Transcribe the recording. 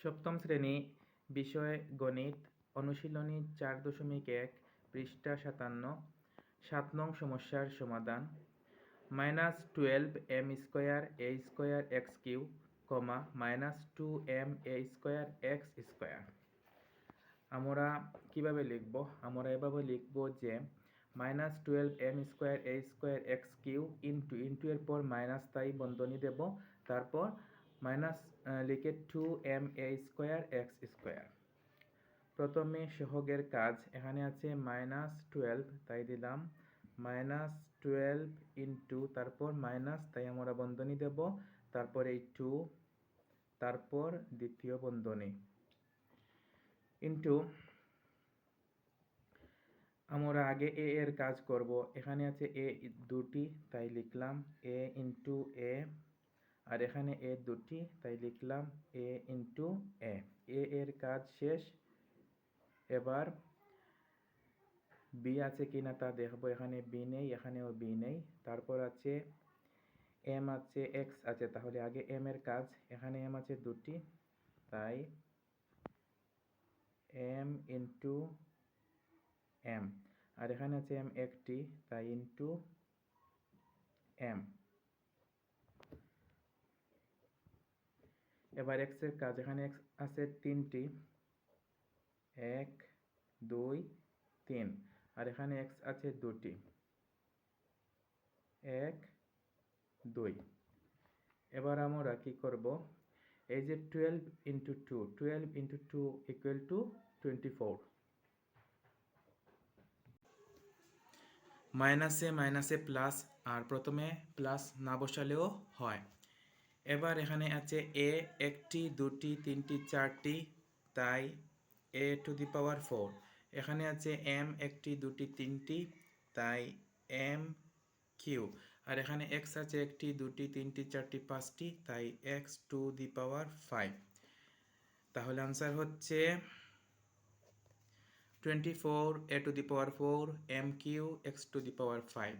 সপ্তম শ্রেণি বিষয় গণিত, অনুশীলনী চার দশমিক এক, পৃষ্ঠা সাতান্ন, সাত নং সমস্যার সমাধান, minus twelve M square A square X Q comma minus two M A square X square. আমরা কীভাবে লিখব? আমরা এভাবে লিখব যে minus twelve M square A square X Q into into এর পর মাইনাস তাই বন্ধনী দেব, তারপর মাইনাস লিখে two M A square X square প্রথমে সহগের কাজ এখানে আছে মাইনাস টুয়েলভ তাই দিলাম। মাইনাস টুয়েলভ ইন্টু তারপর মাইনাস, তাই আমরা বন্ধনী দেব। তারপর এই টু তারপর দ্বিতীয় বন্ধনী। ইন্টু আমরা আগে এ এর কাজ করব। এখানে আছে এ দুটি, তাই লিখলাম। এ ইন্টু এ আর এখানে এ দুটি, তাই লিখলাম এ ইন্টু এ এর কাজ শেষ। এবার বি আছে কি না তা দেখব। এখানে বি নেই, এখানেও বি নেই। তারপর আছে এম আছে এক্স আছে। তাহলে আগে এম এর কাজ। এখানে এম আছে দুটি, তাই এম ইন্টু এম আর এখানে আছে এম একটি, তাই ইন্টু এম এবার এক্সের কাজ, এখানে এক্স আছে তিনটি। এক, দুই, তিন। আর এখানে এক্স আছে দুটি। এক, দুই। এবার আমরা কি করব? এই যে twelve into two twelve into two equal to twenty four মাইনাসে মাইনাসে প্লাস আর প্রথমে প্লাস না বসালেও হয়। এবার এখানে আছে এ একটি, দুটি, তিনটি, চারটি, তাই এ টু দি পাওয়ার ফোর এখানে আছে এম একটি, দুটি, তিনটি, তাই এম কিউ। আর এখানে এক্স আছে একটি, দুটি, তিনটি, চারটি, পাঁচটি, তাই X to the power five তাহলে আনসার হচ্ছে twenty four A to the power four M Q X to the power five